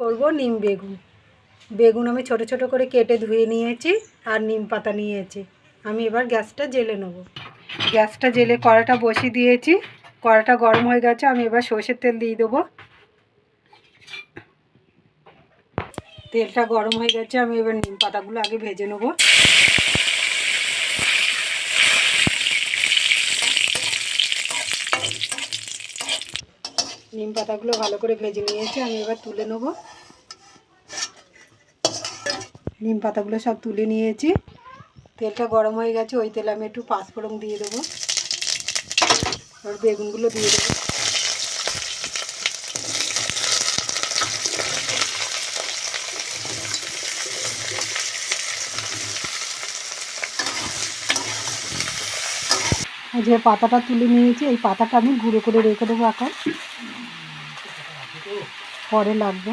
করব নিম বেগুন। বেগুন আমি ছোট ছোট করে কেটে ধুয়ে নিয়েছি আর নিম পাতা নিয়েছি। আমি এবার গ্যাসটা জেলে নেব। গ্যাসটা জেলে কড়াটা বসিয়ে দিয়েছি। কড়াটা গরম হয়ে গেছে, আমি এবার সর্ষের তেল দিয়ে দেবো। তেলটা গরম হয়ে গেছে, আমি এবার নিম পাতাগুলো আগে ভেজে নেব। নিম পাতাগুলো ভালো করে ভেজে নিয়েছি, আমি এবার তুলে নেব। নিম পাতাগুলো সব তুলে নিয়েছি। তেলটা গরম হয়ে গেছে, ওই তেলে আমি একটু পাঁচফোড়ন দিয়ে দেবো। আর বেগুনগুলো দিয়ে দেবো। যে পাতাটা তুলে নিয়েছি, এই পাতাটা আমি গুঁড়ো করে রেখে দেবো এখন। পরে লাগবে।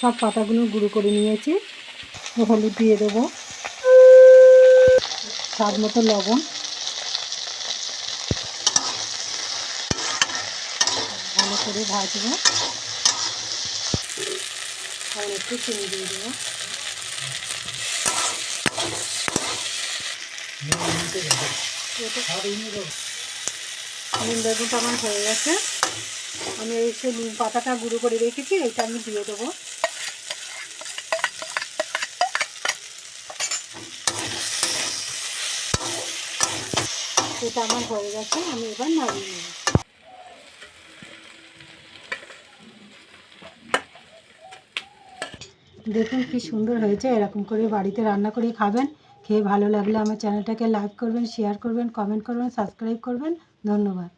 সব পাতাগুলো গুঁড়ো করে নিয়েছি। হলুদ দিয়ে দেবো। স্বাদ মতো লবণ। ভালো করে ভাজবো। আর একটু চিনি দিয়ে দেবো। নিম বেগুনটা আমার হয়ে গেছে। আমি এই সে নিম পাতাটা গুঁড়ো করে রেখেছি এইটা আমি দিয়ে দেবো। এটা আমার হয়ে গেছে, আমি এবার নামিয়ে নেব। দেখুন কি সুন্দর হয়েছে, এরকম করে বাড়িতে রান্না করে খাবেন। খেয়ে ভালো লাগলে আমার চ্যানেলটাকে লাইক করবেন, শেয়ার করবেন, কমেন্ট করবেন, সাবস্ক্রাইব করবেন। ধন্যবাদ।